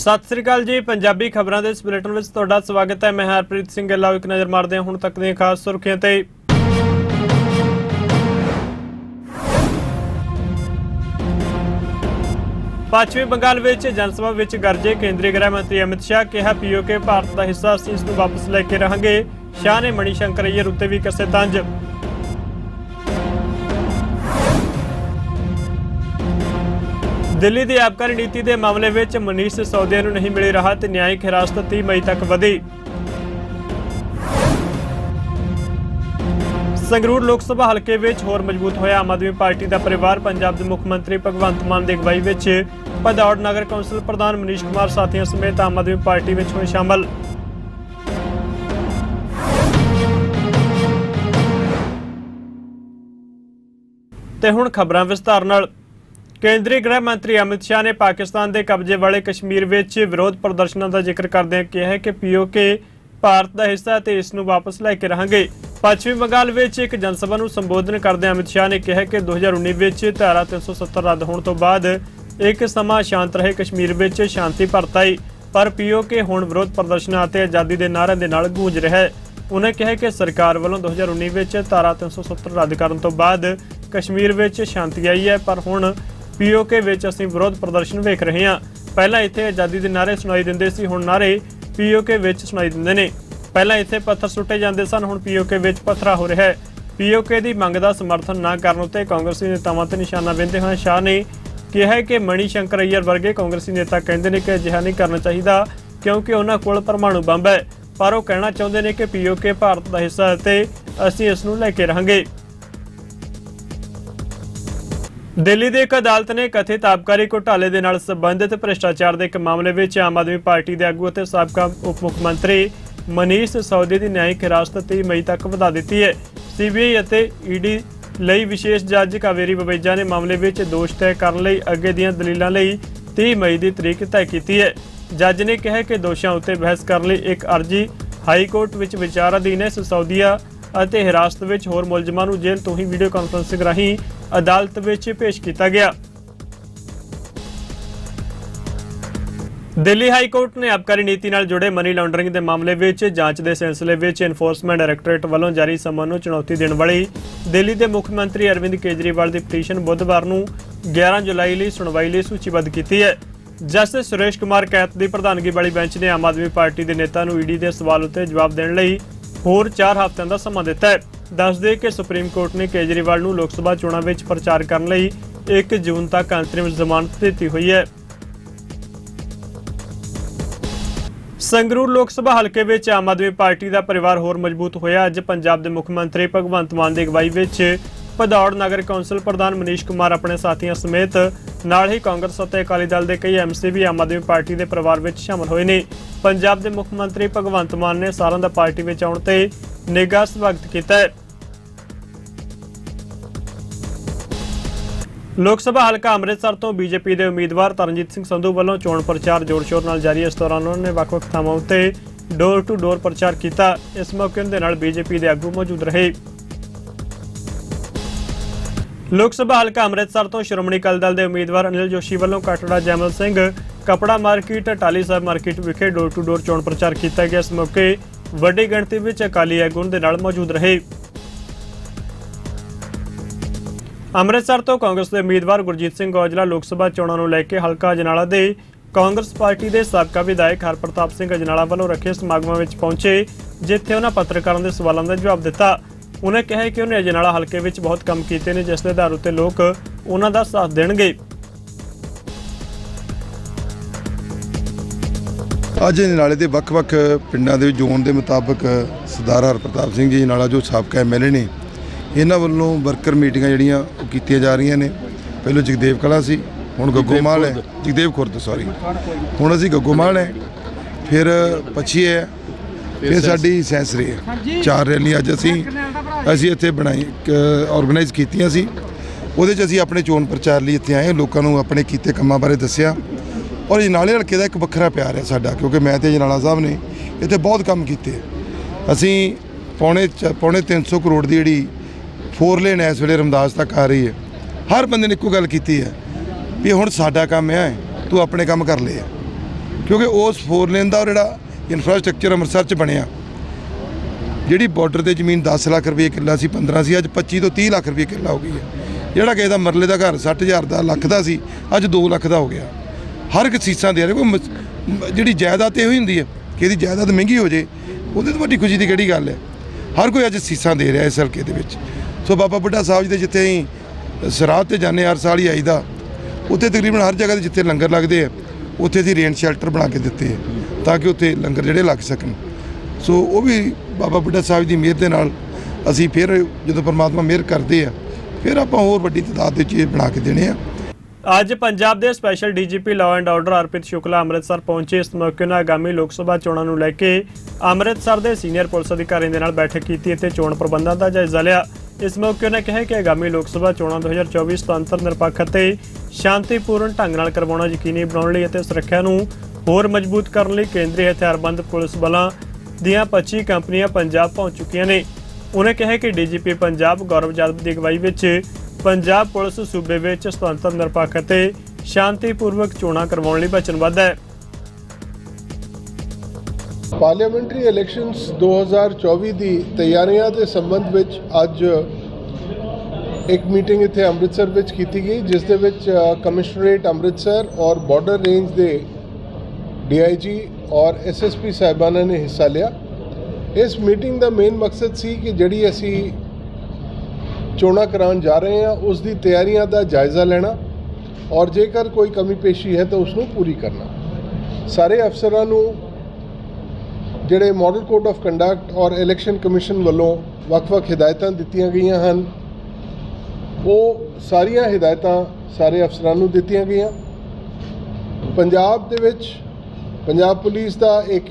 ਸਤਿ ਸ੍ਰੀ ਅਕਾਲ ਜੀ, ਪੰਜਾਬੀ ਖਬਰਾਂ ਦੇ ਇਸ ਬੁਲੇਟਿਨ ਵਿੱਚ ਤੁਹਾਡਾ ਸਵਾਗਤ ਹੈ। ਮੈਂ ਹਰਪ੍ਰੀਤ ਸਿੰਘ ਗਿੱਲ ਇੱਕ ਨਜ਼ਰ ਮਾਰਦੇ ਹਾਂ ਹੁਣ ਤੱਕ ਦੀਆਂ ਖਾਸ ਸੁਰਖੀਆਂ ਤੇ। ਪੱਛਮੀ ਬੰਗਾਲ ਵਿੱਚ ਜਨ ਸਭਾ ਵਿੱਚ ਗਰਜੇ ਕੇਂਦਰੀ ਗ੍ਰਹਿ ਮੰਤਰੀ ਅਮਿਤ ਸ਼ਾਹ ਕਿਹਾ ਪੀਓਕੇ ਭਾਰਤ ਦਾ ਹਿੱਸਾ ਅਸੀਂ ਇਸ ਨੂੰ ਵਾਪਸ ਲੈ ਕੇ ਰਹਾਂਗੇ। ਸ਼ਾਹ ਨੇ ਮਣੀ ਸ਼ੰਕਰ ਅਈਅਰ ਉੱਤੇ ਵੀ ਕਸੇ ਤੰਜ। ਦਿੱਲੀ ਦੀ ਆਬਕਾਰੀ ਨੀਤੀ ਦੇ ਮਾਮਲੇ ਵਿੱਚ ਮਨੀਸ਼ ਸਿਸੋਦੀਆ ਨੂੰ ਨਹੀਂ ਮਿਲੀ ਰਾਹਤ, ਨਿਆਇਕ ਹਿਰਾਸਤ 30 ਮਈ ਤੱਕ ਵਧੀ। ਸੰਗਰੂਰ ਲੋਕ ਸਭਾ ਹਲਕੇ ਵਿੱਚ ਹੋਰ ਮਜ਼ਬੂਤ ਹੋਇਆ। ਆਮ ਆਦਮੀ ਪਾਰਟੀ ਦਾ ਪਰਿਵਾਰ ਪੰਜਾਬ ਦੇ ਮੁੱਖ ਮੰਤਰੀ ਭਗਵੰਤ ਮਾਨ ਦੀ ਅਗਵਾਈ ਵਿੱਚ ਭਦੌੜ ਨਗਰ ਕੌਂਸਲ ਪ੍ਰਧਾਨ ਮਨੀਸ਼ ਕੁਮਾਰ ਸਾਥੀਆਂ ਸਮੇਤ ਆਮ ਆਦਮੀ ਪਾਰਟੀ ਵਿੱਚ ਹੋਏ ਸ਼ਾਮਲ। ਤੇ ਹੁਣ ਖਬਰਾਂ ਵਿਸਤਾਰ ਨਾਲ। ਕੇਂਦਰੀ ਗ੍ਰਹਿ ਮੰਤਰੀ ਅਮਿਤ ਸ਼ਾਹ ਨੇ ਪਾਕਿਸਤਾਨ ਦੇ ਕਬਜ਼ੇ ਵਾਲੇ ਕਸ਼ਮੀਰ ਵਿੱਚ ਵਿਰੋਧ ਪ੍ਰਦਰਸ਼ਨਾਂ ਦਾ ਜ਼ਿਕਰ ਕਰਦਿਆਂ ਕਿਹਾ ਹੈ ਕਿ ਪੀਓਕੇ ਭਾਰਤ ਦਾ ਹਿੱਸਾ ਤੇ ਇਸ ਨੂੰ ਵਾਪਸ ਲੈ ਕੇ ਰਹਾਂਗੇ। ਪੱਛਮੀ ਬੰਗਾਲ ਵਿੱਚ ਇੱਕ ਜਨਸਭਾ ਨੂੰ ਸੰਬੋਧਨ ਕਰਦਿਆਂ ਅਮਿਤ ਸ਼ਾਹ ਨੇ ਕਿਹਾ ਕਿ 2019 ਵਿੱਚ ਧਾਰਾ 370 ਰੱਦ ਹੋਣ ਤੋਂ ਬਾਅਦ ਇੱਕ ਸਮਾਂ ਸ਼ਾਂਤ ਰਹੇ ਕਸ਼ਮੀਰ ਵਿੱਚ ਸ਼ਾਂਤੀ ਪਰਤ ਆਈ, ਪਰ ਪੀਓਕੇ ਹੁਣ ਵਿਰੋਧ ਪ੍ਰਦਰਸ਼ਨਾਂ ਅਤੇ ਆਜ਼ਾਦੀ ਦੇ ਨਾਅਰਿਆਂ ਦੇ ਨਾਲ ਗੂੰਜ ਰਿਹਾ ਹੈ। ਉਨ੍ਹਾਂ ਕਿਹਾ ਕਿ ਸਰਕਾਰ ਵੱਲੋਂ 2019 ਵਿੱਚ ਧਾਰਾ 370 ਰੱਦ ਕਰਨ ਤੋਂ ਬਾਅਦ ਕਸ਼ਮੀਰ ਵਿੱਚ ਸ਼ਾਂਤੀ ਆਈ ਹੈ, ਪਰ ਹੁਣ ਪੀਓਕੇ ਵਿੱਚ ਅਸੀਂ ਵਿਰੋਧ ਪ੍ਰਦਰਸ਼ਨ ਵੇਖ ਰਹੇ ਹਾਂ। ਪਹਿਲਾਂ ਇੱਥੇ ਆਜ਼ਾਦੀ ਦੇ ਨਾਅਰੇ ਸੁਣਾਈ ਦਿੰਦੇ ਸੀ, ਹੁਣ ਨਾਅਰੇ ਪੀਓਕੇ ਵਿੱਚ ਸੁਣਾਈ ਦਿੰਦੇ ਨੇ। ਪਹਿਲਾਂ ਇੱਥੇ ਪੱਥਰ ਸੁੱਟੇ ਜਾਂਦੇ ਸਨ, ਹੁਣ ਪੀਓਕੇ ਵਿੱਚ ਪੱਥਰਾ ਹੋ ਰਿਹਾ ਹੈ। ਪੀਓਕੇ ਦੀ ਮੰਗ ਦਾ ਸਮਰਥਨ ਨਾ ਕਰਨ ਉੱਤੇ ਕਾਂਗਰਸੀ ਨੇਤਾਵਾਂ ਤੇ ਨਿਸ਼ਾਨਾ ਬਿੰਦੇ ਹੋਏ ਸ਼ਾਹ ਨੇ ਕਿਹਾ ਕਿ ਮਣੀ ਸ਼ੰਕਰ ਅਈਅਰ ਵਰਗੇ ਕਾਂਗਰਸੀ ਨੇਤਾ ਕਹਿੰਦੇ ਨੇ ਕਿ ਅਜਿਹਾ ਨਹੀਂ ਕਰਨਾ ਚਾਹੀਦਾ ਕਿਉਂਕਿ ਉਹਨਾਂ ਕੋਲ ਪਰਮਾਣੂ ਬੰਬ ਹੈ। ਪਰ ਉਹ ਕਹਿਣਾ ਚਾਹੁੰਦੇ ਨੇ ਕਿ ਪੀਓਕੇ ਭਾਰਤ ਦਾ ਹਿੱਸਾ ਹੈ ਤੇ ਅਸੀਂ ਇਸ ਨੂੰ ਲੈ ਕੇ ਰਹਾਂਗੇ। ਦਿੱਲੀ ਦੀ ਇੱਕ ਅਦਾਲਤ ਨੇ ਕਥਿਤ ਆਬਕਾਰੀ ਘੁਟਾਲੇ ਦੇ ਨਾਲ ਸੰਬੰਧਿਤ ਭ੍ਰਿਸ਼ਟਾਚਾਰ ਦੇ ਇੱਕ ਮਾਮਲੇ ਵਿੱਚ ਆਮ ਆਦਮੀ ਪਾਰਟੀ ਦੇ ਆਗੂ ਅਤੇ ਸਾਬਕਾ ਉਪ ਮੁੱਖ ਮੰਤਰੀ ਮਨੀਸ਼ ਸੌਦੀ ਦੀ ਨਿਆਇਕ ਹਿਰਾਸਤ 30 ਮਈ ਤੱਕ ਵਧਾ ਦਿੱਤੀ ਹੈ। ਸੀਬੀਆਈ ਅਤੇ ਈਡੀ ਲਈ ਵਿਸ਼ੇਸ਼ ਜੱਜ ਕਾਵੇਰੀ ਬਵੇਜਾ ਨੇ ਮਾਮਲੇ ਵਿੱਚ ਦੋਸ਼ ਤੈਅ ਕਰਨ ਲਈ ਅੱਗੇ ਦੀਆਂ ਦਲੀਲਾਂ ਲਈ 30 ਮਈ ਦੀ ਤਰੀਕ ਤੈਅ ਕੀਤੀ ਹੈ। ਜੱਜ ਨੇ ਕਿਹਾ ਕਿ ਦੋਸ਼ਾਂ ਉੱਤੇ ਬਹਿਸ ਕਰਨ ਲਈ ਇੱਕ ਅਰਜ਼ੀ ਹਾਈ ਕੋਰਟ ਵਿੱਚ ਵਿਚਾਰ ਅਧੀਨ ਹੈ। ਸਿਸੋਦੀਆ ਅਤੇ ਹਿਰਾਸਤ ਵਿੱਚ ਹੋਰ ਮੁਲਜ਼ਮਾਂ ਨੂੰ ਜੇਲ੍ਹ ਤੋਂ ਹੀ ਵੀਡੀਓ ਕਾਨਫਰੰਸਿੰਗ ਰਾਹੀਂ ਅਦਾਲਤ ਵਿੱਚ ਪੇਸ਼ ਕੀਤਾ ਗਿਆ। ਦਿੱਲੀ ਹਾਈ ਕੋਰਟ ਨੇ ਆਬਕਾਰੀ ਨੀਤੀ ਨਾਲ ਜੁੜੇ ਮਨੀ ਲਾਂਡਰਿੰਗ ਦੇ ਮਾਮਲੇ ਵਿੱਚ ਜਾਂਚ ਦੇ ਸਿਲਸਿਲੇ ਵਿੱਚ ਐਨਫੋਰਸਮੈਂਟ ਡਾਇਰੈਕਟੋਰੇਟ ਵੱਲੋਂ ਜਾਰੀ ਸਮਨ ਨੂੰ ਚੁਣੌਤੀ ਦੇਣ ਵਾਲੀ ਦਿੱਲੀ ਦੇ ਮੁੱਖ ਮੰਤਰੀ ਅਰਵਿੰਦ ਕੇਜਰੀਵਾਲ ਦੀ ਪਟੀਸ਼ਨ ਬੁੱਧਵਾਰ ਨੂੰ 11 ਜੁਲਾਈ ਲਈ ਸੁਣਵਾਈ ਲਈ ਸੂਚੀਬੱਧ ਕੀਤੀ ਹੈ। ਜਸਟਿਸ ਸੁਰੇਸ਼ ਕੁਮਾਰ ਕੈਤ ਦੀ ਪ੍ਰਧਾਨਗੀ ਵਾਲੀ ਬੈਂਚ ਨੇ ਆਮ ਆਦਮੀ ਪਾਰਟੀ ਦੇ ਨੇਤਾ ਨੂੰ ਈਡੀ ਦੇ ਸਵਾਲ ਉੱਤੇ ਜਵਾਬ ਦੇਣ ਲਈ ਹੋਰ 4 ਹਫ਼ਤਿਆਂ ਦਾ ਸਮਾਂ ਦਿੱਤਾ ਹੈ। ਦੱਸਦੇ ਕਿ ਸੁਪਰੀਮ ਕੋਰਟ ਨੇ ਕੇਜਰੀਵਾਲ ਨੂੰ ਲੋਕ ਸਭਾ ਚੋਣਾਂ ਵਿੱਚ ਪ੍ਰਚਾਰ ਕਰਨ ਲਈ 1 ਜੂਨ ਤੱਕ ਅੰਤਰਿਮ ਜ਼ਮਾਨਤ ਦਿੱਤੀ ਹੋਈ ਹੈ। ਸੰਗਰੂਰ ਲੋਕ ਸਭਾ ਹਲਕੇ ਵਿੱਚ ਆਮ ਆਦਮੀ ਪਾਰਟੀ ਦਾ ਪਰਿਵਾਰ ਹੋਰ ਮਜ਼ਬੂਤ ਹੋਇਆ। ਅੱਜ ਪੰਜਾਬ ਦੇ ਮੁੱਖ ਮੰਤਰੀ ਭਗਵੰਤ ਮਾਨ ਦੀ ਅਗਵਾਈ ਵਿੱਚ ਭਦੌੜ ਨਗਰ ਕੌਂਸਲ ਪ੍ਰਧਾਨ ਮਨੀਸ਼ ਕੁਮਾਰ ਆਪਣੇ ਸਾਥੀਆਂ ਸਮੇਤ ਨਾਲ ਹੀ ਕਾਂਗਰਸ ਅਤੇ ਅਕਾਲੀ ਦਲ ਦੇ ਕਈ ਐਮਸੀ ਵੀ, ਆਮ ਆਦਮੀ ਪਾਰਟੀ ਦੇ ਪਰਿਵਾਰ ਵਿੱਚ ਸ਼ਾਮਲ ਹੋਏ ਨੇ। ਪੰਜਾਬ ਦੇ ਮੁੱਖ ਮੰਤਰੀ ਭਗਵੰਤ ਮਾਨ ਨੇ ਸਾਰਿਆਂ ਦਾ ਪਾਰਟੀ ਵਿੱਚ ਆਉਣ ਤੇ ਨਿੱਘਾ ਸਵਾਗਤ ਕੀਤਾ ਹੈ। ਲੋਕ ਸਭਾ ਹਲਕਾ ਅੰਮ੍ਰਿਤਸਰ ਤੋਂ ਬੀਜੇਪੀ ਦੇ ਉਮੀਦਵਾਰ ਤਰਨਜੀਤ ਸਿੰਘ ਸੰਧੂ ਵੱਲੋਂ ਚੋਣ ਪ੍ਰਚਾਰ ਜ਼ੋਰ-ਸ਼ੋਰ ਨਾਲ ਜਾਰੀ। ਹੈ ਇਸ ਦੌਰਾਨ ਉਹਨਾਂ ਨੇ ਵੱਖ-ਵੱਖ ਥਾਵਾਂ ਉੱਤੇ ਡੋਰ ਟੂ ਡੋਰ ਪ੍ਰਚਾਰ ਕੀਤਾ। ਇਸ ਮੌਕੇ ਉਹਨਾਂ ਦੇ ਨਾਲ ਬੀਜੇਪੀ ਦੇ ਆਗੂ ਮੌਜੂਦ ਰਹੇ। ਲੋਕ ਸਭਾ ਹਲਕਾ ਅੰਮ੍ਰਿਤਸਰ ਤੋਂ ਸ਼੍ਰੋਮਣੀ ਅਕਾਲੀ ਦਲ ਦੇ ਉਮੀਦਵਾਰ ਅਨਿਲ ਜੋਸ਼ੀ ਵੱਲੋਂ ਕਟੜਾ ਜੈਮਲ ਸਿੰਘ ਕਪੜਾ ਮਾਰਕੀਟ ਟਾਲੀ ਸਾਹਿਬ ਮਾਰਕੀਟ ਵਿਖੇ ਡੋਰ ਟੂ ਡੋਰ ਚੋਣ ਪ੍ਰਚਾਰ ਕੀਤਾ ਗਿਆ। ਇਸ ਮੌਕੇ ਵੱਡੀ ਗਿਣਤੀ ਵਿੱਚ ਅਕਾਲੀ ਆਗੂ ਦੇ ਨਾਲ ਮੌਜੂਦ ਰਹੇ। ਅੰਮ੍ਰਿਤਸਰ ਤੋਂ ਕਾਂਗਰਸ ਦੇ ਉਮੀਦਵਾਰ ਗੁਰਜੀਤ ਸਿੰਘ ਔਜਲਾ ਲੋਕ ਸਭਾ ਚੋਣਾਂ ਨੂੰ ਲੈ ਕੇ ਹਲਕਾ ਅਜਨਾਲਾ ਦੇ ਕਾਂਗਰਸ ਪਾਰਟੀ ਦੇ ਸਾਬਕਾ ਵਿਧਾਇਕ ਹਰਪ੍ਰਤਾਪ ਸਿੰਘ ਅਜਨਾਲਾ ਵੱਲੋਂ ਰੱਖੇ ਸਮਾਗਮਾਂ ਵਿੱਚ ਪਹੁੰਚੇ, ਜਿੱਥੇ ਉਹਨਾਂ ਪੱਤਰਕਾਰਾਂ ਦੇ ਸਵਾਲਾਂ ਦਾ ਜਵਾਬ ਦਿੱਤਾ। ਉਹਨਾਂ ਕਿਹਾ ਕਿ ਉਹਨੇ ਅਜਨਾਲਾ ਹਲਕੇ ਵਿੱਚ ਬਹੁਤ ਕੰਮ ਕੀਤੇ ਨੇ ਜਿਸ ਦੇ ਆਧਾਰ ਉੱਤੇ ਲੋਕ ਉਹਨਾਂ ਦਾ ਸਾਥ ਦੇਣਗੇ। ਅੱਜ ਨਾਲੇ ਦੇ ਵੱਖ-ਵੱਖ ਪਿੰਡਾਂ ਦੇ ਜ਼ੋਨ ਦੇ ਮੁਤਾਬਕ ਸਰਦਾਰ ਹਰਪ੍ਰਤਾਪ ਸਿੰਘ ਜੀ ਨਾਲਾ ਜੋ ਸਾਬਕਾ ਐਮਐਲਏ ਨੇ ਇਹਨਾਂ ਵੱਲੋਂ ਵਰਕਰ ਮੀਟਿੰਗਾਂ ਜਿਹੜੀਆਂ ਉਹ ਕੀਤੀਆਂ ਜਾ ਰਹੀਆਂ ਨੇ। ਪਹਿਲਾਂ ਜਗਦੇਵ ਕਲਾ ਸੀ ਹੁਣ ਗੱਗੋਮਾਲ ਹੈ। ਜਗਦੇਵ ਖੁਰਦ ਸੌਰੀ ਹੁਣ ਅਸੀਂ ਗੱਗੋਮਾਲ ਹੈ। ਫਿਰ ਪੱਛੀ ਹੈ ਫਿਰ ਸਾਡੀ ਸੈਂਸਰੀ ਹੈ। ਚਾਰ ਰੈਲੀ ਅੱਜ ਅਸੀਂ ਅਸੀਂ ਇੱਥੇ ਬਣਾਈ ਆਰਗੇਨਾਈਜ਼ ਕੀਤੀਆਂ ਸੀ। ਉਹਦੇ 'ਚ ਅਸੀਂ ਆਪਣੇ ਚੋਣ ਪ੍ਰਚਾਰ ਲਈ ਇੱਥੇ ਆਏ ਲੋਕਾਂ ਨੂੰ ਆਪਣੇ ਕੀਤੇ ਕੰਮਾਂ ਬਾਰੇ ਦੱਸਿਆ। ਔਰ ਜਨਾਲੇ ਹਲਕੇ ਦਾ ਇੱਕ ਵੱਖਰਾ ਪਿਆਰ ਹੈ ਸਾਡਾ ਕਿਉਂਕਿ ਮੈਂ ਤੇ ਜਨਾਲਾ ਸਾਹਿਬ ਨੇ ਇੱਥੇ ਬਹੁਤ ਕੰਮ ਕੀਤੇ। ਅਸੀਂ ਪੌਣੇ ਪੌਣੇ 300 ਕਰੋੜ ਦੀ ਜਿਹੜੀ ਫੋਰ ਲੇਨ ਇਸ ਵੇਲੇ ਰਮਦਾਸ ਤੱਕ ਆ ਰਹੀ ਹੈ। ਹਰ ਬੰਦੇ ਨੇ ਇੱਕੋ ਗੱਲ ਕੀਤੀ ਹੈ ਵੀ ਹੁਣ ਸਾਡਾ ਕੰਮ ਹੈ ਤੂੰ ਆਪਣੇ ਕੰਮ ਕਰ ਲੈ। ਕਿਉਂਕਿ ਉਸ ਫੋਰ ਲੇਨ ਦਾ ਜਿਹੜਾ ਇਨਫਰਾਸਟ੍ਰਕਚਰ ਅੰਮ੍ਰਿਤਸਰ 'ਚ ਬਣਿਆ। ਜਿਹੜੀ ਬਾਰਡਰ ਤੇ ਜ਼ਮੀਨ 10 ਲੱਖ ਰੁਪਏ ਕਿੱਲਾ ਸੀ 15 ਸੀ, ਅੱਜ 25 ਤੋਂ 30 ਲੱਖ ਰੁਪਏ ਕਿੱਲਾ ਹੋ ਗਈ ਹੈ। ਜਿਹੜਾ ਕਿਸੇ ਦਾ ਮਰਲੇ ਦਾ ਘਰ 60000 ਦਾ, ਲੱਖ ਦਾ ਸੀ, ਅੱਜ 2 ਲੱਖ ਦਾ ਹੋ ਗਿਆ। ਹਰ ਇੱਕ ਸੀਸਾਂ ਦੇ ਰਿਹਾ ਕੋਈ ਜਿਹੜੀ ਜਾਇਦਾਦ ਤੇ ਇਹੋ ਹੀ ਹੁੰਦੀ ਹੈ ਕਿ ਇਹਦੀ ਜਾਇਦਾਦ ਮਹਿੰਗੀ ਹੋ ਜੇ, ਉਹਦੇ ਤੋਂ ਵੱਡੀ ਖੁਸ਼ੀ ਦੀ ਕਿਹੜੀ ਗੱਲ ਹੈ? ਹਰ ਕੋਈ ਅੱਜ ਸੀਸਾਂ ਦੇ ਰਿਹਾ ਇਸ ਹਲਕੇ ਦੇ ਵਿੱਚ। ਸੋ ਬਾਬਾ ਬੁੱਢਾ ਸਾਹਿਬ ਜੀ ਦੇ ਜਿੱਥੇ ਅਸੀਂ ਸਰਾਧ ਤੇ ਜਾਂਦੇ ਹਾਂ, ਹਰ ਸਾਲ ਹੀ ਆਈਦਾ, ਉੱਥੇ ਤਕਰੀਬਨ ਹਰ ਜਗ੍ਹਾ ਤੇ ਜਿੱਥੇ ਲੰਗਰ ਲੱਗਦੇ ਆ, ਉੱਥੇ ਅਸੀਂ ਰੇਨ ਸ਼ੈਲਟਰ ਬਣਾ ਕੇ ਦਿੱਤੇ ਆ। ਤਾਂ ਕਿ ਉੱਥੇ ਲੰਗਰ ਜਿਹੜੇ ਲੱਗ ਸਕਣ। ਸੋ ਉਹ ਵੀ ਬਾਬਾ ਬੁੱਢਾ ਸਾਹਿਬ ਦੀ ਮਿਹਰ ਦੇ ਨਾਲ ਅਸੀਂ ਫਿਰ ਜਦੋਂ ਪਰਮਾਤਮਾ ਮਿਹਰ ਕਰਦੇ ਆ, ਫਿਰ ਆਪਾਂ ਹੋਰ ਵੱਡੀ ਤਾਦਾਦ ਦੇ ਵਿੱਚ ਬਣਾ ਕੇ ਦੇਣੇ ਆ। ਅੱਜ ਪੰਜਾਬ ਦੇ special DGP law and order Arpit Shukla Amritsar ਪਹੁੰਚੇ। ਇਸ ਮੌਕੇ ਨਾਲ ਆਗਾਮੀ ਲੋਕ ਸਭਾ ਚੋਣਾਂ ਨੂੰ ਲੈ ਕੇ ਅੰਮ੍ਰਿਤਸਰ ਦੇ ਸੀਨੀਅਰ ਪੁਲਿਸ ਅਧਿਕਾਰੀਆਂ ਦੇ ਨਾਲ ਬੈਠਕ ਕੀਤੀ ਅਤੇ ਚੋਣ ਪ੍ਰਬੰਧਾਂ ਦਾ ਜਾਇਜ਼ਾ ਲਿਆ। ਇਸ ਮੌਕੇ ਉਹਨਾਂ ਕਿਹਾ ਕਿ ਆਗਾਮੀ ਲੋਕ ਸਭਾ ਚੋਣਾਂ 2024 ਸੁਤੰਤਰ ਨਿਰਪੱਖ ਅਤੇ ਸ਼ਾਂਤੀਪੂਰਨ ਢੰਗ ਨਾਲ ਕਰਵਾਉਣਾ ਯਕੀਨੀ ਬਣਾਉਣ ਲਈ ਅਤੇ ਸੁਰੱਖਿਆ ਨੂੰ ਹੋਰ ਮਜ਼ਬੂਤ ਕਰਨ ਲਈ ਕੇਂਦਰੀ ਹਥਿਆਰਬੰਦ ਪੁਲਿਸ ਬਲਾਂ ਦੀਆਂ 25 ਕੰਪਨੀਆਂ ਪੰਜਾਬ ਪਹੁੰਚ ਚੁੱਕੀਆਂ ਨੇ। ਉਹਨੇ ਕਿਹਾ ਕਿ ਡੀਜੀਪੀ ਪੰਜਾਬ ਗੌਰਵ ਜਾਦਵ ਦੀ ਅਗਵਾਈ ਵਿੱਚ ਪੰਜਾਬ ਪੁਲਿਸ ਸੂਬੇ ਵਿੱਚ ਸੁਤੰਤਰ, ਨਿਰਪੱਖ ਅਤੇ ਸ਼ਾਂਤੀਪੂਰਵਕ ਚੋਣਾਂ ਕਰਵਾਉਣ ਲਈ ਵਚਨਬੱਧ ਹੈ। ਪਾਰਲੀਮੈਂਟਰੀ ਇਲੈਕਸ਼ਨਸ 2024 ਦੀ ਤਿਆਰੀਆਂ ਦੇ ਸੰਬੰਧ ਵਿੱਚ ਅੱਜ ਇੱਕ ਮੀਟਿੰਗ ਇੱਥੇ ਅੰਮ੍ਰਿਤਸਰ ਵਿੱਚ ਕੀਤੀ ਗਈ, ਜਿਸ ਦੇ ਵਿੱਚ ਕਮਿਸ਼ਨਰੇਟ ਅੰਮ੍ਰਿਤਸਰ ਔਰ ਬਾਰਡਰ ਰੇਂਜ ਦੇ ਡੀਆਈਜੀ ਔਰ ਐਸਐਸਪੀ ਸਾਹਿਬਾਨਾਂ ਨੇ ਹਿੱਸਾ ਲਿਆ। ਇਸ ਮੀਟਿੰਗ ਦਾ ਮੇਨ ਮਕਸਦ ਸੀ ਕਿ ਜਿਹੜੀ ਅਸੀਂ ਚੋਣਾਂ ਕਰਾਉਣ ਜਾ ਰਹੇ ਹਾਂ ਉਸ ਦੀ ਤਿਆਰੀਆਂ ਦਾ ਜਾਇਜ਼ਾ ਲੈਣਾ ਔਰ ਜੇਕਰ ਕੋਈ ਕਮੀ ਪੇਸ਼ੀ ਹੈ ਤਾਂ ਉਸ ਨੂੰ ਪੂਰੀ ਕਰਨਾ। ਸਾਰੇ ਅਫਸਰਾਂ ਨੂੰ ਜਿਹੜੇ ਮਾਡਲ ਕੋਡ ਆਫ ਕੰਡਕਟ ਔਰ ਇਲੈਕਸ਼ਨ ਕਮਿਸ਼ਨ ਵੱਲੋਂ ਵੱਖ-ਵੱਖ ਹਦਾਇਤਾਂ ਦਿੱਤੀਆਂ ਗਈਆਂ ਹਨ, ਉਹ ਸਾਰੀਆਂ ਹਦਾਇਤਾਂ ਸਾਰੇ ਅਫਸਰਾਂ ਨੂੰ ਦਿੱਤੀਆਂ ਗਈਆਂ। ਪੰਜਾਬ ਦੇ ਵਿੱਚ ਪੰਜਾਬ ਪੁਲਿਸ ਦਾ ਇੱਕ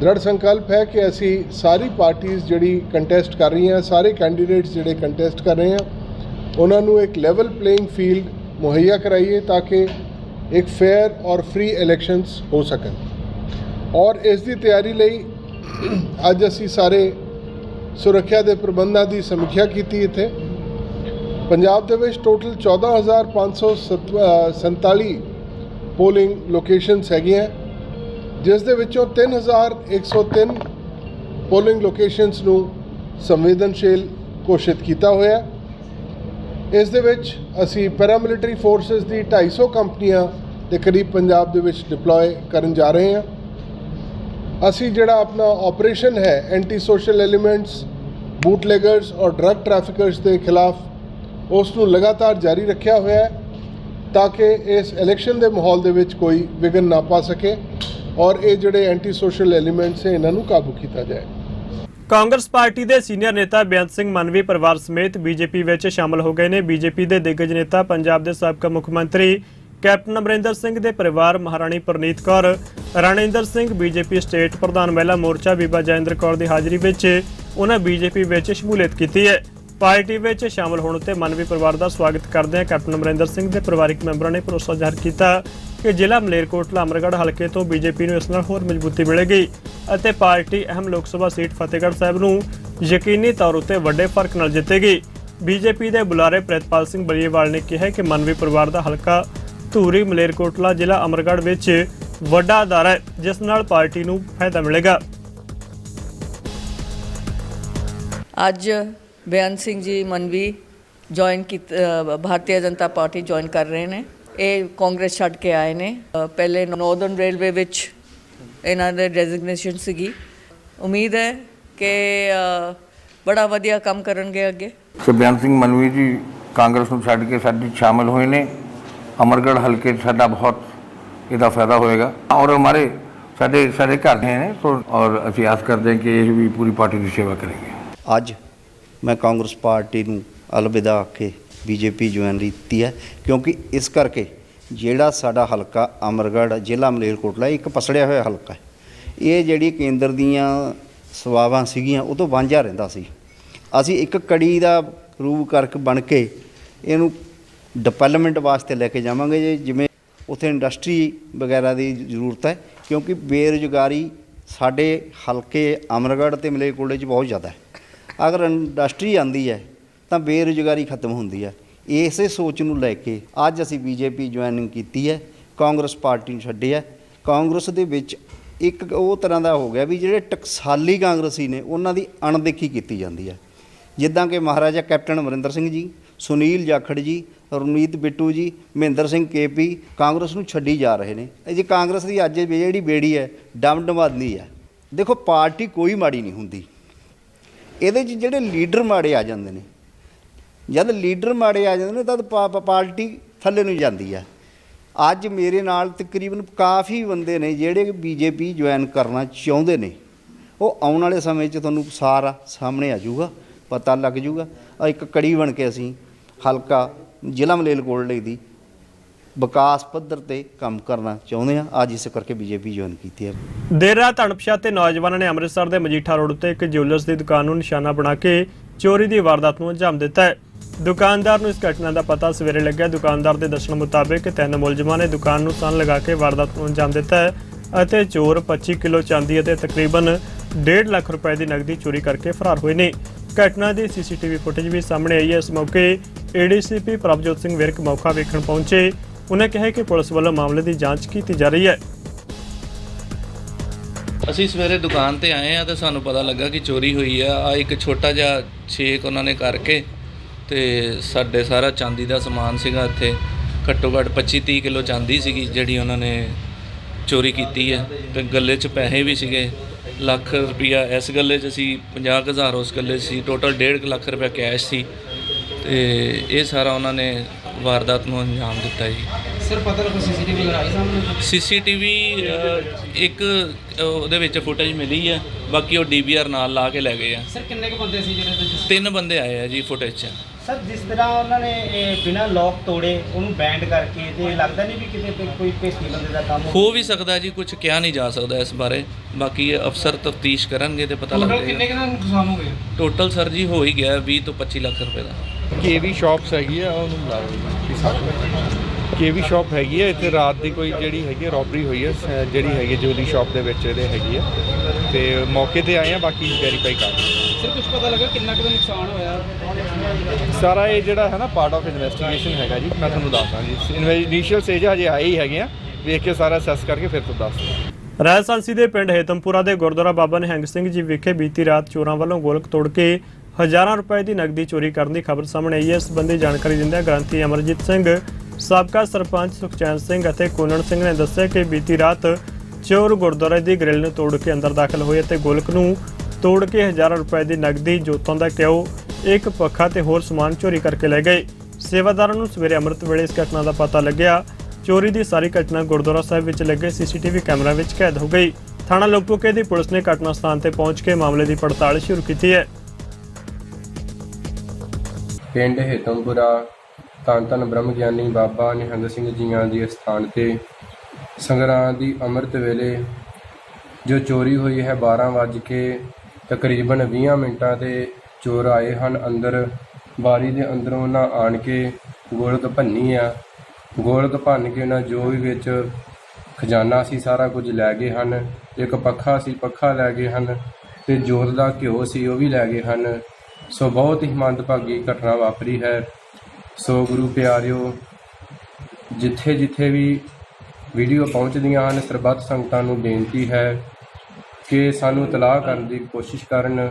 ਦ੍ਰਿੜ ਸੰਕਲਪ ਹੈ ਕਿ ਅਸੀਂ ਸਾਰੀ ਪਾਰਟੀਆਂ ਜਿਹੜੀ ਕੰਟੈਸਟ ਕਰ ਰਹੀਆਂ ਸਾਰੇ ਕੈਂਡੀਡੇਟਸ ਜਿਹੜੇ ਕੰਟੈਸਟ ਕਰ ਰਹੇ ਆ ਉਹਨਾਂ ਨੂੰ ਇੱਕ ਲੈਵਲ ਪਲੇਇੰਗ ਫੀਲਡ ਮੁਹੱਈਆ ਕਰਾਈਏ ਤਾਂ ਕਿ ਇੱਕ ਫੇਅਰ ਔਰ ਫ੍ਰੀ ਇਲੈਕਸ਼ਨਸ ਹੋ ਸਕਣ। ਔਰ ਇਸ ਦੀ ਤਿਆਰੀ ਲਈ ਅੱਜ ਅਸੀਂ ਸਾਰੇ ਸੁਰੱਖਿਆ ਦੇ ਪ੍ਰਬੰਧਾਂ ਦੀ ਸਮੀਖਿਆ ਕੀਤੀ ਇੱਥੇ। ਪੰਜਾਬ ਦੇ ਵਿੱਚ ਟੋਟਲ 14547 ਪੋਲਿੰਗ ਲੋਕੇਸ਼ਨਸ ਹੈਗੀਆਂ। ਜਿਸ ਦੇ ਵਿੱਚੋਂ 3103 ਪੋਲਿੰਗ ਲੋਕੇਸ਼ਨਸ ਨੂੰ ਸੰਵੇਦਨਸ਼ੀਲ ਘੋਸ਼ਿਤ ਕੀਤਾ ਹੋਇਆ। ਇਸ ਦੇ ਵਿੱਚ ਅਸੀਂ ਪੈਰਾਮਿਲਟਰੀ ਫੋਰਸਸ ਦੀ 250 ਕੰਪਨੀਆਂ ਦੇ ਕਰੀਬ ਪੰਜਾਬ ਦੇ ਵਿੱਚ ਡਿਪਲੋਏ ਕਰਨ ਜਾ ਰਹੇ ਹਾਂ। ਅਸੀਂ ਜਿਹੜਾ ਆਪਣਾ ਆਪਰੇਸ਼ਨ ਹੈ ਐਂਟੀ ਸੋਸ਼ਲ ਐਲੀਮੈਂਟਸ ਬੂਟਲੇਗਰਸ ਔਰ ਡਰੱਗ ਟ੍ਰੈਫਿਕਰਸ ਦੇ ਖਿਲਾਫ, ਉਸ ਨੂੰ ਲਗਾਤਾਰ ਜਾਰੀ ਰੱਖਿਆ ਹੋਇਆ ਹੈ। ਤਾਂ ਕਿ ਇਸ ਇਲੈਕਸ਼ਨ ਦੇ ਮਾਹੌਲ ਦੇ ਵਿੱਚ ਕੋਈ ਵਿਘਨ ਨਾ ਪਾ ਸਕੇ ਔਰ ਇਹ ਜਿਹੜੇ ਐਂਟੀ ਸੋਸ਼ਲ ਐਲੀਮੈਂਟਸ ਹੈ, ਇਹਨਾਂ ਨੂੰ ਕਾਬੂ ਕੀਤਾ ਜਾਏ। ਕਾਂਗਰਸ ਪਾਰਟੀ ਦੇ ਸੀਨੀਅਰ ਨੇਤਾ ਬੇਅੰਤ ਸਿੰਘ ਮਨਵੀ ਪਰਿਵਾਰ ਸਮੇਤ ਬੀਜੇਪੀ ਵਿੱਚ ਸ਼ਾਮਲ ਹੋ ਗਏ ਨੇ। ਬੀਜੇਪੀ ਦੇ ਦਿੱਗਜ ਨੇਤਾ ਪੰਜਾਬ ਦੇ ਸਾਬਕਾ ਮੁੱਖ ਮੰਤਰੀ ਕੈਪਟਨ ਅਮਰਿੰਦਰ ਸਿੰਘ ਦੇ ਪਰਿਵਾਰ ਮਹਾਰਾਣੀ ਪ੍ਰਨੀਤ ਕੌਰ, ਰਣਿੰਦਰ ਸਿੰਘ ਬੀਜੇਪੀ ਸਟੇਟ ਪ੍ਰਧਾਨ ਮਹਿਲਾ ਮੋਰਚਾ ਬੀਬਾ ਜੈਂਦਰ ਕੌਰ ਦੀ ਹਾਜ਼ਰੀ ਵਿੱਚ ਉਹਨਾਂ ਬੀਜੇਪੀ ਵਿੱਚ ਸ਼ਮੂਲੀਅਤ ਕੀਤੀ ਹੈ। ਪਾਰਟੀ ਵਿੱਚ ਸ਼ਾਮਲ ਹੋਣ ਉੱਤੇ ਮਨਵੀ ਪਰਿਵਾਰ ਦਾ ਸਵਾਗਤ ਕਰਦਿਆਂ ਕੈਪਟਨ ਅਮਰਿੰਦਰ ਸਿੰਘ ਦੇ ਪਰਿਵਾਰਕ ਮੈਂਬਰਾਂ ਨੇ ਭਰੋਸਾ ਜ਼ਾਹਰ ਕੀਤਾ ਕਿ ਜ਼ਿਲ੍ਹਾ ਮਲੇਰਕੋਟਲਾ ਅਮਰਗੜ੍ਹ ਹਲਕੇ ਤੋਂ ਬੀਜੇਪੀ ਨੂੰ ਇਸ ਨਾਲ ਹੋਰ ਮਜ਼ਬੂਤੀ ਮਿਲੇਗੀ ਅਤੇ ਪਾਰਟੀ ਅਹਿਮ ਲੋਕ ਸਭਾ ਸੀਟ ਫਤਿਹਗੜ੍ਹ ਸਾਹਿਬ ਨੂੰ ਯਕੀਨੀ ਤੌਰ ਉੱਤੇ ਵੱਡੇ ਫ਼ਰਕ ਨਾਲ ਜਿੱਤੇਗੀ। ਬੀਜੇਪੀ ਦੇ ਬੁਲਾਰੇ ਪ੍ਰਿਤਪਾਲ ਸਿੰਘ ਬਲੀਏਵਾਲ ਨੇ ਕਿਹਾ ਕਿ ਮਨਵੀ ਪਰਿਵਾਰ ਦਾ ਹਲਕਾ ਧੂਰੀ, ਮਲੇਰਕੋਟਲਾ, ਜ਼ਿਲ੍ਹਾ ਅਮਰਗੜ੍ਹ ਵਿੱਚ ਵੱਡਾ ਅਦਾਰਾ ਹੈ, ਜਿਸ ਨਾਲ ਪਾਰਟੀ ਨੂੰ ਫਾਇਦਾ ਮਿਲੇਗਾ। ਅੱਜ ਬੇਅੰਤ ਸਿੰਘ ਜੀ ਮਨਵੀ ਜੁਆਇਨ ਕੀਤ ਅ, ਭਾਰਤੀ ਜਨਤਾ ਪਾਰਟੀ ਜੁਆਇਨ ਕਰ ਰਹੇ ਨੇ। ਇਹ ਕਾਂਗਰਸ ਛੱਡ ਕੇ ਆਏ ਨੇ। ਪਹਿਲੇ ਨਾਰਥਰਨ ਰੇਲਵੇ ਵਿੱਚ ਇਹਨਾਂ ਦੇ ਡੈਜ਼ਿਗਨੇਸ਼ਨ ਸੀਗੀ। ਉਮੀਦ ਹੈ ਕਿ ਬੜਾ ਵਧੀਆ ਕੰਮ ਕਰਨਗੇ ਅੱਗੇ। ਸੁਬਿਆਨ ਸਿੰਘ ਮਨਵੀ ਜੀ ਕਾਂਗਰਸ ਨੂੰ ਛੱਡ ਕੇ ਸਾਡੀ ਸ਼ਾਮਲ ਹੋਏ ਨੇ। ਅਮਰਗੜ੍ਹ ਹਲਕੇ 'ਚ ਸਾਡਾ ਬਹੁਤ ਇਹਦਾ ਫਾਇਦਾ ਹੋਏਗਾ। ਔਰ ਹਮਾਰੇ ਸਾਡੇ ਸਾਡੇ ਘਰ ਦੇ ਨੇ। ਸੋ ਔਰ ਅਸੀਂ ਆਸ ਕਰਦੇ ਹਾਂ ਕਿ ਇਹ ਵੀ ਪੂਰੀ ਪਾਰਟੀ ਦੀ ਸੇਵਾ ਕਰੇਗੇ ਅੱਜ ਮੈਂ ਕਾਂਗਰਸ ਪਾਰਟੀ ਨੂੰ ਅਲਵਿਦਾ ਆਖ ਕੇ ਬੀਜੇਪੀ ਜੁਆਇਨ ਕੀਤੀ ਹੈ, ਕਿਉਂਕਿ ਇਸ ਕਰਕੇ ਜਿਹੜਾ ਸਾਡਾ ਹਲਕਾ ਅਮਰਗੜ੍ਹ ਜ਼ਿਲ੍ਹਾ ਮਲੇਰਕੋਟਲਾ, ਇੱਕ ਪਸੜਿਆ ਹੋਇਆ ਹਲਕਾ ਹੈ। ਇਹ ਜਿਹੜੀ ਕੇਂਦਰ ਦੀਆਂ ਸੇਵਾਵਾਂ ਸੀਗੀਆਂ, ਉਹ ਤੋਂ ਵਾਂਝਾ ਰਹਿੰਦਾ ਸੀ। ਅਸੀਂ ਇੱਕ ਕੜੀ ਦਾ ਰੂਪ ਕਰਕੇ ਬਣ ਕੇ ਇਹਨੂੰ ਡਿਵੈਲਪਮੈਂਟ ਵਾਸਤੇ ਲੈ ਕੇ ਜਾਵਾਂਗੇ ਜੇ, ਜਿਵੇਂ ਉੱਥੇ ਇੰਡਸਟਰੀ ਵਗੈਰਾ ਦੀ ਜ਼ਰੂਰਤ ਹੈ, ਕਿਉਂਕਿ ਬੇਰੁਜ਼ਗਾਰੀ ਸਾਡੇ ਹਲਕੇ ਅਮਰਗੜ੍ਹ ਤੇ ਮਲੇਰਕੋਟਲੇ 'ਚ ਬਹੁਤ ਜ਼ਿਆਦਾ ਹੈ। ਅਗਰ ਇੰਡਸਟਰੀ ਆਂਦੀ ਹੈ, ਤਾਂ ਬੇਰੁਜ਼ਗਾਰੀ ਖਤਮ ਹੁੰਦੀ ਹੈ। ਇਸੇ ਸੋਚ ਨੂੰ ਲੈ ਕੇ ਅੱਜ ਅਸੀਂ ਬੀਜੇਪੀ ਜੁਆਇਨਿੰਗ ਕੀਤੀ ਹੈ, ਕਾਂਗਰਸ ਪਾਰਟੀ ਨੂੰ ਛੱਡਿਆ ਕਾਂਗਰਸ ਦੇ ਵਿੱਚ ਇੱਕ ਉਹ ਤਰ੍ਹਾਂ ਦਾ ਹੋ ਗਿਆ ਵੀ ਜਿਹੜੇ ਟਕਸਾਲੀ ਕਾਂਗਰਸੀ ਨੇ, ਉਹਨਾਂ ਦੀ ਅਣਦੇਖੀ ਕੀਤੀ ਜਾਂਦੀ ਹੈ। ਜਿੱਦਾਂ ਕਿ ਮਹਾਰਾਜਾ ਕੈਪਟਨ ਅਮਰਿੰਦਰ ਸਿੰਘ ਜੀ, ਸੁਨੀਲ ਜਾਖੜ ਜੀ ਰਣਜੀਤ ਬਿੱਟੂ ਜੀ, ਮਹਿੰਦਰ ਸਿੰਘ ਕੇਪੀ ਕਾਂਗਰਸ ਨੂੰ ਛੱਡੀ ਜਾ ਰਹੇ ਨੇ। ਇਹ ਜੀ ਕਾਂਗਰਸ ਦੀ ਅੱਜ ਜਿਹੜੀ ਬੇੜੀ ਹੈ ਡਮਡਮਾਦੀ ਹੈ। ਦੇਖੋ ਪਾਰਟੀ ਕੋਈ ਮਾੜੀ ਨਹੀਂ ਹੁੰਦੀ। ਇਹਦੇ 'ਚ ਜਿਹੜੇ ਲੀਡਰ ਮਾੜੇ ਆ ਜਾਂਦੇ ਨੇ। ਜਦ ਲੀਡਰ ਮਾੜੇ ਆ ਜਾਂਦੇ ਨੇ, ਤਦ ਪਾ- ਪਾਰਟੀ ਥੱਲੇ ਨੂੰ ਜਾਂਦੀ ਹੈ ਅੱਜ ਮੇਰੇ ਨਾਲ ਤਕਰੀਬਨ ਕਾਫੀ ਬੰਦੇ ਨੇ ਜਿਹੜੇ ਬੀਜੇਪੀ ਜੁਆਇਨ ਕਰਨਾ ਚਾਹੁੰਦੇ ਨੇ। ਉਹ ਆਉਣ ਵਾਲੇ ਸਮੇਂ 'ਚ ਤੁਹਾਨੂੰ ਸਾਰਾ ਸਾਹਮਣੇ ਆ ਜਾਊਗਾ, ਪਤਾ ਲੱਗ ਜਾਊਗਾ। ਇੱਕ ਕੜੀ ਬਣ ਕੇ ਅਸੀਂ ਹਲਕਾ ਜ਼ਿਲ੍ਹਾ ਮਲੇਰਕੋਟਲੇ ਦੀ ਵਿਕਾਸ ਪੱਧਰ ਤੇ ਕੰਮ ਕਰਨਾ ਚਾਹੁੰਦੇ ਹਾਂ ਅੱਜ ਇਸ ਕਰਕੇ ਬੀਜੇਪੀ ਜੁਆਇਨ ਕੀਤੀ ਹੈ। ਦੇਰ ਰਾਤ ਅਣਪਛਾਤੇ ਨੌਜਵਾਨਾਂ ਨੇ ਅੰਮ੍ਰਿਤਸਰ ਦੇ ਮਜੀਠਾ ਰੋਡ ਉੱਤੇ ਇੱਕ ਜਿਊਲਰਸ ਦੀ ਦੁਕਾਨ ਨੂੰ ਨਿਸ਼ਾਨਾ ਬਣਾ ਕੇ ਚੋਰੀ ਦੀ ਵਾਰਦਾਤ ਨੂੰ ਅੰਜਾਮ ਦਿੱਤਾ ਹੈ। ਦੁਕਾਨਦਾਰ ਨੂੰ ਇਸ ਘਟਨਾ ਦਾ ਪਤਾ ਸਵੇਰੇ ਲੱਗਿਆ। ਦੁਕਾਨਦਾਰ ਦੇ ਦੱਸਣ ਮੁਤਾਬਕ ਤਿੰਨ ਮੁਲਜ਼ਮਾਂ ਨੇ ਦੁਕਾਨ ਨੂੰ ਸੰਨ ਲਗਾ ਕੇ ਵਾਰਦਾਤ ਨੂੰ ਅੰਜਾਮ ਦਿੱਤਾ ਹੈ ਅਤੇ ਚੋਰ 25 ਕਿਲੋ ਚਾਂਦੀ ਅਤੇ ਤਕਰੀਬਨ 1.5 ਲੱਖ ਰੁਪਏ ਦੀ ਨਕਦੀ ਚੋਰੀ ਕਰਕੇ ਫਰਾਰ ਹੋਏ ਨੇ। ਘਟਨਾ ਦੀ ਸੀਸੀਟੀਵੀ ਫੁਟੇਜ ਵੀ ਸਾਹਮਣੇ ਆਈ ਹੈ। ਇਸ ਮੌਕੇ ਏਡੀਸੀਪੀ ਪ੍ਰਭਜੋਤ ਸਿੰਘ ਵਿਰਕ ਮੌਕਾ ਵੇਖਣ ਪਹੁੰਚੇ। ਉਹਨਾਂ ਕਿਹਾ ਕਿ ਪੁਲਿਸ ਵੱਲੋਂ ਮਾਮਲੇ ਦੀ ਜਾਂਚ ਕੀਤੀ ਜਾ ਰਹੀ ਹੈ। ਅਸੀਂ ਸਵੇਰੇ ਦੁਕਾਨ ਤੇ ਆਏ ਆ ਤੇ ਸਾਨੂੰ ਪਤਾ ਲੱਗਾ ਕਿ ਚੋਰੀ ਹੋਈ ਆ। ਆ ਇੱਕ ਛੋਟਾ ਜਿਹਾ ਛੇਕ ਉਹਨਾਂ ਨੇ ਕਰਕੇ ਤੇ ਸਾਡੇ ਸਾਰਾ ਚਾਂਦੀ ਦਾ ਸਮਾਨ ਸੀਗਾ ਇੱਥੇ। ਘੱਟੋ ਘੱਟ 25 30 ਕਿਲੋ ਚਾਂਦੀ ਸੀਗੀ ਜਿਹੜੀ ਉਹਨਾਂ ਨੇ ਚੋਰੀ ਕੀਤੀ ਹੈ ਤੇ ਗੱਲੇ 'ਚ ਪੈਸੇ ਵੀ ਸੀਗੇ। ਲੱਖ ਰੁਪਈਆ ਇਸ ਗੱਲੇ 'ਚ ਸੀ 50000 ਉਸ ਗੱਲੇ 'ਚ ਸੀ। ਟੋਟਲ 1.5 ਲੱਖ ਰੁਪਇਆ ਕੈਸ਼ ਸੀ। ਤੇ ਇਹ ਸਾਰਾ ਉਹਨਾਂ ਨੇ ਵਾਰਦਾਤ ਨੂੰ ਅੰਜਾਮ ਦਿੱਤਾ ਜੀ। ਸਰ ਪਤਾ ਲੱਗਾ ਸੀਸੀਟੀਵੀ ਆਈ ਸਾਹਮਣੇ? ਸੀਸੀਟੀਵੀ ਇੱਕ ਉਹਦੇ ਵਿੱਚ ਫੁਟੇਜ ਮਿਲੀ ਹੈ ਬਾਕੀ ਉਹ ਡੀਵੀਆਰ ਨਾਲ ਲਾ ਕੇ ਲੈ ਗਏ ਆ। ਸਰ ਕਿੰਨੇ ਕੁ ਬੰਦੇ ਸੀ ਜਿਹੜੇ ਤੁਸੀਂ ਤਿੰਨ ਬੰਦੇ ਆਏ ਆ ਜੀ ਫੁਟੇਜ 'ਚ। ਸਰ ਜਿਸ ਤਰ੍ਹਾਂ ਉਹਨਾਂ ਨੇ ਇਹ ਬਿਨਾਂ ਲੋਕ ਤੋੜੇ ਉਹਨੂੰ ਬੈਂਡ ਕਰਕੇ ਤੇ ਲੱਗਦਾ ਨਹੀਂ ਵੀ ਕਿਤੇ ਤੇ ਕੋਈ ਭੇਤੀ ਬੰਦੇ ਦਾ ਕੰਮ ਹੋ ਵੀ ਸਕਦਾ ਜੀ ਕੁਝ ਕਿਹਾ ਨਹੀਂ ਜਾ ਸਕਦਾ ਇਸ ਬਾਰੇ। ਬਾਕੀ ਇਹ ਅਫਸਰ ਤਫਤੀਸ਼ ਕਰਨਗੇ ਤੇ ਪਤਾ ਟੋਟਲ ਕਿੰਨੇ ਕਿੰਨਾ ਨੁਕਸਾਨ ਹੋ ਗਿਆ? ਟੋਟਲ ਸਰ ਜੀ ਹੋ ਹੀ ਗਿਆ 20 ਤੋਂ 25 ਲੱਖ ਰੁਪਏ ਦਾ। ਕੇਵੀ ਸ਼ਾਪਸ ਹੈਗੀ ਆ ਉਹਨੂੰ ਬੁਲਾ ਲਓ ਕੇਵੀ ਸ਼ਾਪ ਹੈਗੀ ਆ ਇੱਥੇ ਰਾਤ ਦੀ ਕੋਈ ਜਿਹੜੀ ਹੈਗੀ ਰੋਬਰੀ ਹੋਈ ਹੈ ਜਿਹੜੀ ਹੈਗੀ ਜੁਐਲਰੀ ਸ਼ਾਪ ਦੇ ਵਿੱਚ ਇਹਦੇ ਹੈਗੀ ਆ। ਤੇ ਮੌਕੇ ਤੇ ਆਏ ਆ ਬਾਕੀ ਵੈਰੀਫਾਈ ਕਰ। ਸਰ ਕੁਝ ਪਤਾ ਲੱਗਾ ਕਿੰਨਾ ਕੁ ਦਾ ਨੁਕਸਾਨ ਹੋਇਆ। ਸਾਰਾ ਇਹ ਜਿਹੜਾ ਹੈ ਨਾ ਪਾਰਟ ਆਫ ਇਨਵੈਸਟੀਗੇਸ਼ਨ ਹੈਗਾ ਜੀ ਮੈਂ ਤੁਹਾਨੂੰ ਦੱਸਦਾ ਜੀ। ਇਨੀਸ਼ੀਅਲ ਸਟੇਜ ਹਜੇ ਆਏ ਹੀ ਹੈਗੇ ਆ ਵੇਖ ਕੇ ਸਾਰਾ ਅਸੈਸ ਕਰਕੇ ਫਿਰ ਤੁਹਾਨੂੰ ਦੱਸਦਾ। ਰਾਜਸਾਂਸੀ ਦੇ ਪਿੰਡ ਹੇਤਮਪੁਰਾ ਦੇ ਗੁਰਦੁਆਰਾ ਬਾਬਾ ਨਿਹੰਗ ਸਿੰਘ ਜੀ ਵਿਖੇ ਬੀਤੀ ਰਾਤ ਚੋਰਾਂ ਵੱਲੋਂ ਗੋਲਕ ਤੋੜ ਕੇ ਹਜ਼ਾਰਾਂ ਰੁਪਏ ਦੀ ਨਕਦੀ ਚੋਰੀ ਕਰਨ ਦੀ ਖਬਰ ਸਾਹਮਣੇ ਆਈ ਹੈ। ਇਸ ਸੰਬੰਧੀ ਜਾਣਕਾਰੀ ਦਿੰਦਿਆਂ ਗ੍ਰੰਥੀ ਅਮਰਜੀਤ ਸਿੰਘ, ਸਾਬਕਾ ਸਰਪੰਚ ਸੁਖਚੈਨ ਸਿੰਘ ਅਤੇ ਕੋਨਣ ਸਿੰਘ ਨੇ ਦੱਸਿਆ ਕਿ ਬੀਤੀ ਰਾਤ ਚੋਰ ਗੁਰਦੁਆਰੇ ਦੀ ਗ੍ਰਿਲ ਨੂੰ ਤੋੜ ਕੇ ਅੰਦਰ ਦਾਖਲ ਹੋਏ ਅਤੇ ਗੋਲਕ ਨੂੰ ਤੋੜ ਕੇ ਹਜ਼ਾਰਾਂ ਰੁਪਏ ਦੀ ਨਕਦੀ ਜੋਤਾਂ ਦਾ ਘਿਓ, ਇੱਕ ਪੱਖਾ ਤੇ ਹੋਰ ਸਮਾਨ ਚੋਰੀ ਕਰਕੇ ਲੈ ਗਏ। ਸੇਵਾਦਾਰਾਂ ਨੂੰ ਸਵੇਰੇ ਅੰਮ੍ਰਿਤ ਵੇਲੇ ਇਸ ਘਟਨਾ ਦਾ ਪਤਾ ਲੱਗਿਆ। ਚੋਰੀ ਦੀ ਸਾਰੀ ਘਟਨਾ ਗੁਰਦੁਆਰਾ ਸਾਹਿਬ ਵਿੱਚ ਲੱਗੇ ਸੀਸੀਟੀਵੀ ਕੈਮਰਾ ਵਿੱਚ ਕੈਦ ਹੋ ਗਈ। ਥਾਣਾ ਲੋਕਪੁਕੇ ਦੀ ਪੁਲਿਸ ਨੇ ਘਟਨਾ ਸਥਾਨ ਤੇ ਪਹੁੰਚ ਕੇ ਮਾਮਲੇ ਦੀ ਪੜਤਾਲ ਸ਼ੁਰੂ ਕੀਤੀ ਹੈ। ਪਿੰਡ ਹੇਤਮਪੁਰਾ ਧੰਨ ਧੰਨ ਬ੍ਰਹਮ ਗਿਆਨੀ ਬਾਬਾ ਨਿਹੰਗ ਸਿੰਘ ਜੀਆਂ ਦੇ ਸਥਾਨ ਤੇ ਸੰਗਰਾਂਦ ਦੀ ਅੰਮ੍ਰਿਤ ਵੇਲੇ ਜੋ ਚੋਰੀ ਹੋਈ ਹੈ 12 ਵੱਜ ਕੇ ਤਕਰੀਬਨ 20 ਮਿੰਟਾਂ ਤੇ ਚੋਰ ਆਏ ਹਨ। ਅੰਦਰ ਬਾਰੀ ਦੇ ਅੰਦਰੋਂ ਉਹਨਾਂ ਆਣ ਕੇ ਗੋਲਕ ਭੰਨੀ ਆ। ਗੋਲਕ ਭੰਨ ਕੇ ਉਹਨਾਂ ਜੋ ਵੀ ਵਿੱਚ ਖਜ਼ਾਨਾ ਸੀ, ਸਾਰਾ ਕੁਝ ਲੈ ਗਏ ਹਨ। ਇੱਕ ਪੱਖਾ ਸੀ, ਪੱਖਾ ਲੈ ਗਏ ਹਨ ਤੇ ਜੋਤ ਦਾ ਘਿਓ ਸੀ, ਉਹ ਵੀ ਲੈ ਗਏ ਹਨ। ਸੋ ਬਹੁਤ ਹੀ ਮੰਦਭਾਗੀ ਘਟਨਾ ਵਾਪਰੀ ਹੈ। ਸੋ ਗੁਰੂ ਪਿਆਰਿਓ, ਜਿੱਥੇ ਜਿੱਥੇ ਵੀ ਵੀਡੀਓ ਪਹੁੰਚਦੀਆਂ ਹਨ, ਸਰਬੱਤ ਸੰਗਤਾਂ ਨੂੰ ਬੇਨਤੀ ਹੈ ਕਿ ਸਾਨੂੰ ਤਲਾਹ ਕਰਨ ਦੀ ਕੋਸ਼ਿਸ਼ ਕਰਨ।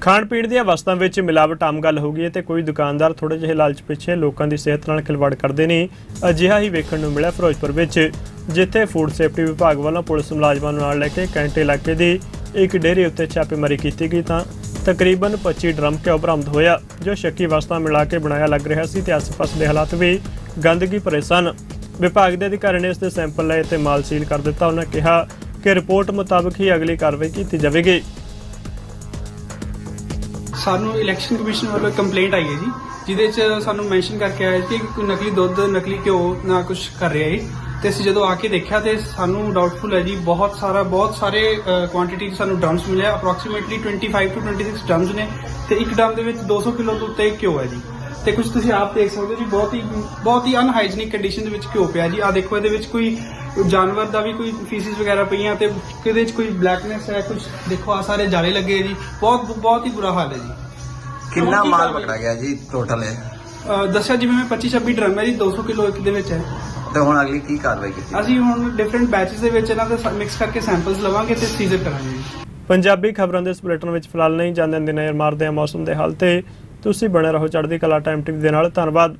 ਖਾਣ ਪੀਣ ਦੀਆਂ ਵਸਤਾਂ ਵਿੱਚ ਮਿਲਾਵਟ ਆਮ ਗੱਲ ਹੋ ਗਈ ਹੈ ਤੇ ਕੋਈ ਦੁਕਾਨਦਾਰ ਥੋੜੇ ਜਿਹੇ ਲਾਲਚ ਪਿੱਛੇ ਲੋਕਾਂ ਦੀ ਸਿਹਤ ਨਾਲ ਖਿਲਵਾੜ ਕਰਦੇ ਨੇ ਅਜਿਹਾ ਹੀ ਵੇਖਣ ਨੂੰ ਮਿਲਿਆ ਫਿਰੋਜ਼ਪੁਰ ਵਿੱਚ, ਜਿੱਥੇ ਫੂਡ ਸੇਫਟੀ ਵਿਭਾਗ ਵੱਲੋਂ ਪੁਲਿਸ ਮੁਲਾਜ਼ਮਾਂ ਨੂੰ ਨਾਲ ਲੈ ਕੇ ਕੈਂਟ ਇਲਾਕੇ ਦੀ ਇੱਕ ਡੇਅਰੀ ਉੱਤੇ ਛਾਪੇਮਾਰੀ ਕੀਤੀ ਗਈ ਤਾਂ ਤਕਰੀਬਨ 25 ਡਰਮ ਘਿਓ ਬਰਾਮਦ ਹੋਇਆ, ਜੋ ਸ਼ੱਕੀ ਵਸਤਾਂ ਮਿਲਾ ਕੇ ਬਣਾਇਆ ਲੱਗ ਰਿਹਾ ਸੀ ਤੇ ਆਸ-ਪਾਸ ਦੇ ਹਾਲਾਤ ਵੀ ਗੰਦਗੀ ਭਰੇ ਸਨ। ਵਿਭਾਗ ਦੇ ਅਧਿਕਾਰੀ ਨੇ ਇਸ ਦੇ ਸੈਂਪਲ ਲਏ ਤੇ ਮਾਲ ਸੀਲ ਕਰ ਦਿੱਤਾ। ਉਹਨਾਂ ਕਿਹਾ ਕਿ ਰਿਪੋਰਟ ਮੁਤਾਬਕ ਹੀ ਅਗਲੀ ਕਾਰਵਾਈ ਕੀਤੀ ਜਾਵੇਗੀ। ਸਾਨੂੰ ਇਲੈਕਸ਼ਨ ਕਮਿਸ਼ਨ ਵੱਲੋਂ ਕੰਪਲੇਂਟ ਆਈ ਹੈ ਜੀ। ਜਿਹਦੇ 'ਚ ਸਾਨੂੰ ਮੈਂਸ਼ਨ ਕਰਕੇ ਆਇਆ ਸੀ ਕਿ ਕੋਈ ਨਕਲੀ ਦੁੱਧ, ਨਕਲੀ ਘਿਓ ਨਾ ਕੁਝ ਕਰ ਰਿਹਾ ਹੈ ਤੇ ਅਸੀਂ ਜਦੋਂ ਆ ਕੇ ਦੇਖਿਆ ਤੇ ਸਾਨੂੰ ਡਾਊਟਫੁਲ ਹੈ ਜੀ, ਬਹੁਤ ਸਾਰਾ, ਬਹੁਤ ਸਾਰੇ ਕੁਆਂਟੀਟੀ ਸਾਨੂੰ ਡਰਮਸ ਮਿਲਿਆ। ਅਪਰੋਕਸੀਮੇਟਲੀ 25 ਤੋਂ 26 ਡਰਮਸ ਨੇ ਤੇ ਇੱਕ ਡਰਮ ਦੇ ਵਿੱਚ 200 ਕਿਲੋ ਤੋਂ ਉੱਤੇ ਘਿਓ ਹੈ ਜੀ। ਤੇ ਕੁਝ ਤੁਸੀਂ ਆਪ ਦੇਖ ਸਕਦੇ ਹੋ ਜੀ, ਬਹੁਤ ਹੀ ਬਹੁਤ ਹੀ ਅਨਹਾਈਜੀਨਿਕ ਕੰਡੀਸ਼ਨ ਦੇ ਵਿੱਚ ਘਿਓ ਪਿਆ ਜੀ। ਆ ਦੇਖੋ, ਇਹਦੇ ਵਿੱਚ ਕੋਈ ਜਾਨਵਰ ਦਾ ਵੀ ਕੋਈ ਫੀਸਿਸ ਵਗੈਰਾ ਪਈਆਂ ਤੇ ਇਹਦੇ ਵਿੱਚ ਕੋਈ ਬਲੈਕਨੈਸ ਹੈ ਕੁਝ ਦੇਖੋ ਆ ਸਾਰੇ ਜਾਲੇ ਲੱਗੇ ਜੀ। ਬਹੁਤ ਬਹੁਤ ਹੀ ਬੁਰਾ ਹਾਲ ਹੈ ਜੀ। ਕਿੰਨਾ ਮਾਲ? ਪਕੜਾ ਗਿਆ ਜੀ ਟੋਟਲ ਹੈ ਦੱਸਿਆ ਜਿਵੇਂ ਮੈਂ 25 26 ਡਰਮ ਹੈ ਜੀ 200 ਕਿਲੋ ਇੱਕ ਦੇ ਵਿੱਚ ਹੈ। ਤੇ ਹੁਣ ਅਗਲੀ ਕੀ ਕਾਰਵਾਈ ਕੀਤੀ ਅਸੀਂ ਹੁਣ ਡਿਫਰੈਂਟ ਬੈਚਸ ਦੇ ਵਿੱਚ ਇਹਨਾਂ ਦੇ ਮਿਕਸ ਕਰਕੇ ਸੈਂਪਲਸ ਲਵਾਂਗੇ ਤੇ ਸੀਜ਼ਰ ਕਰਾਂਗੇ। ਜੀ ਪੰਜਾਬੀ ਖਬਰਾਂ ਦੇ ਇਸ ਬੁਲੇਟਿਨ ਵਿੱਚ ਫਿਲਹਾਲ ਨਹੀਂ ਜਾਂਦੇ ਦੀ ਨਜ਼ਰ ਮਾਰਦੇ ਹਾਂ ਮੌਸਮ ਦੇ ਹਾਲ ਤੇ। ਤੁਸੀਂ ਬਣੇ ਰਹੋ ਚੜ੍ਹਦੀ ਕਲਾ ਟਾਈਮ ਟੀਵੀ ਦੇ ਨਾਲ ਧੰਨਵਾਦ।